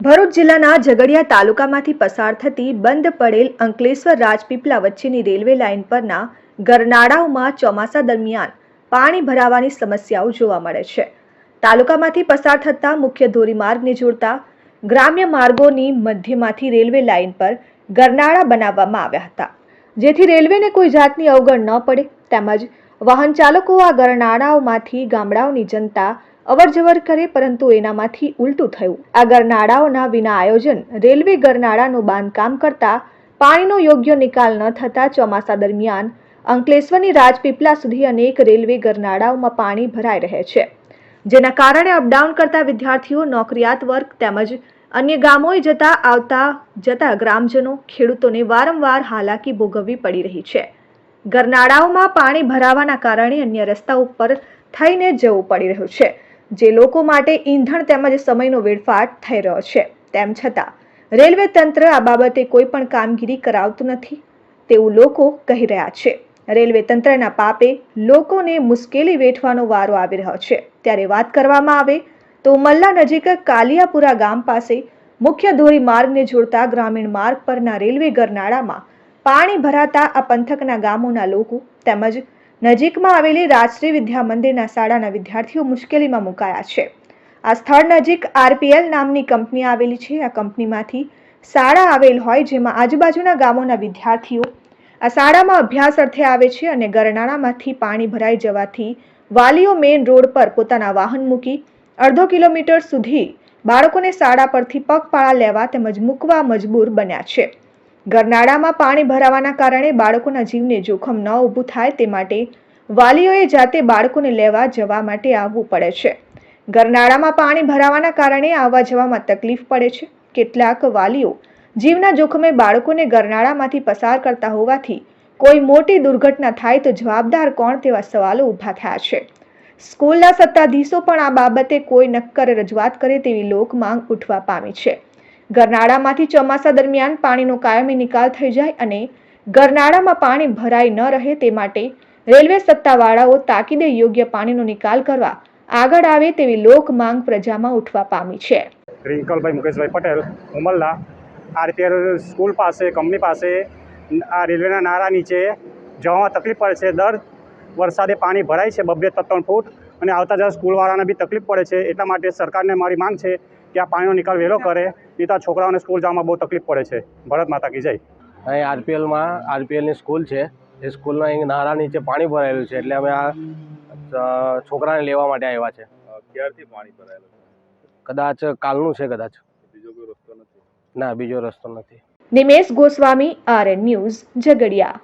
ભરૂચ જિલ્લાના ઝઘડિયા તાલુકામાંથી પસાર થતી બંધ પડેલ અંકલેશ્વર રાજપીપલા વચ્ચેની રેલવે લાઇન પરના ગરનાળાઓમાં ચોમાસા દરમિયાન પાણી ભરાવાની સમસ્યાઓ જોવા મળે છે. તાલુકામાંથી પસાર થતા મુખ્ય ધોરીમાર્ગને જોડતા ગ્રામ્ય માર્ગોની મધ્યમાંથી રેલવે લાઇન પર ગરનાળા બનાવવામાં આવ્યા હતા. જેથી રેલવેને કોઈ જાતની અવગણ ન પડે, તેમજ વાહન ચાલકો આ ગરનાળાઓમાંથી ગામડાઓની જનતા અવરજવર કરે પરંતુ એનામાંથી ઉલટું થયું. આ ગરનાળાઓના વિના આયોજન રેલવે ગરનાળાનું બાંધકામ કરતા પાણીનો યોગ્ય નિકાલ ન થતા ચોમાસા દરમિયાન અંકલેશ્વરની રાજપીપલા સુધી અનેક રેલવે ગરનાળાઓમાં પાણી ભરાઈ રહે છે. જેના કારણે અપડાઉન કરતા વિદ્યાર્થીઓ, નોકરિયાત વર્ગ તેમજ અન્ય ગામોએ જતા આવતા જતા ગ્રામજનો ખેડૂતોને વારંવાર હાલાકી ભોગવવી પડી રહી છે. ગરનાળાઓમાં પાણી ભરાવાના કારણે અન્ય રસ્તા ઉપર થઈને જવું પડી રહ્યું છે. જે લોકો માટે ઈંધણ તેમજ સમયનો વેડફાટ થઈ રહ્યો છે. તેમ છતાં, રેલવે તંત્ર આ બાબતે કોઈ પણ કામગીરી કરાવતું નથી. તેવું લોકો કહી રહ્યા છે. રેલવે તંત્રના પાપે લોકોને મુશ્કેલી વેઠવાનો વારો આવી રહ્યો છે. ત્યારે વાત કરવામાં આવે તો મલ્લા નજીક કાલિયાપુરા ગામ પાસે મુખ્ય ધોરી માર્ગને જોડતા ગ્રામીણ માર્ગ પરના રેલવે ગરનાળામાં પાણી ભરાતા આ પંથકના ગામોના લોકો તેમજ નજીકમાં આવેલી રાજશ્રી વિદ્યા મંદિરના શાળાના વિદ્યાર્થીઓ મુશ્કેલીમાં મુકાયા છે. આ સ્થળ નજીક આરપીએલ નામની કંપની આવેલી છે. આ કંપનીમાંથી શાળા આવેલ હોય જેમાં આજુબાજુના ગામોના વિદ્યાર્થીઓ આ શાળામાં અભ્યાસ અર્થે આવે છે અને ગરનાળામાંથી પાણી ભરાઈ જવાથી વાલીઓ મેઇન રોડ પર પોતાના વાહન મૂકી અડધો કિલોમીટર સુધી બાળકોને શાળા પરથી પગપાળા લેવા તેમજ મૂકવા મજબૂર બન્યા છે. ગરનાળામાં પાણી ભરાવાના કારણે બાળકોના જીવને જોખમ ન ઊભું થાય તે માટે વાલીઓએ જાતે બાળકોને લેવા જવા માટે આવવું પડે છે. ગરનાળામાં પાણી ભરાવાના કારણે આવવા જવામાં તકલીફ પડે છે. કેટલાક વાલીઓ જીવના જોખમે બાળકોને ગરનાળામાંથી પસાર કરતા હોવાથી કોઈ મોટી દુર્ઘટના થાય તો જવાબદાર કોણ તેવા સવાલો ઊભા થયા છે. સ્કૂલના સત્તાધીશો પણ આ બાબતે કોઈ નક્કર રજૂઆત કરે તેવી લોક માંગ ઉઠવા પામી છે. ગરનાળામાંથી ચોમાસા દરમિયાન પાણીનો કાયમી નિકાલ થઈ જાય અને ગરનાળામાં પાણી ભરાઈ ન રહે તે માટે રેલવે સત્તાવાળાઓ તાકીદે યોગ્ય પાણીનો નિકાલ કરવા આગળ આવે તેવી લોક માંગ પ્રજામાં ઉઠવા પામી છે. રિંકલભાઈ, મુકેશભાઈ પટેલ ઉમરલા આરપીઆર સ્કૂલ પાસે, કંપની પાસે, આ રેલવેના નારા નીચે જવામાં તકલીફ પડે છે. દર વરસાદે પાણી ભરાય છે બબ્બે ત્રણ ફૂટ અને આવતા જતા સ્કૂલવાળાને બી તકલીફ પડે છે. એટલા માટે સરકારને મારી માંગ છે કે આ પાણીનો નિકાલ વહેલો કરે નહીં તો આ છોકરાઓને સ્કૂલ જવામાં બહુ તકલીફ પડે છે. ભરત માતા કી જય. અહીં આરપીએલમાં આરપીએલની સ્કૂલ છે. એ સ્કૂલના અહીં નાળા નીચે પાણી ભરાયેલું છે એટલે અમે આ છોકરાને લેવા માટે આવ્યા છે. ક્યારથી પાણી ભરાયેલું કદાચ કાલનું છે કદાચ. બીજો કોઈ રસ્તો નથી? ના બીજો રસ્તો નથી. Nimesh Goswami RN news Jhagadia.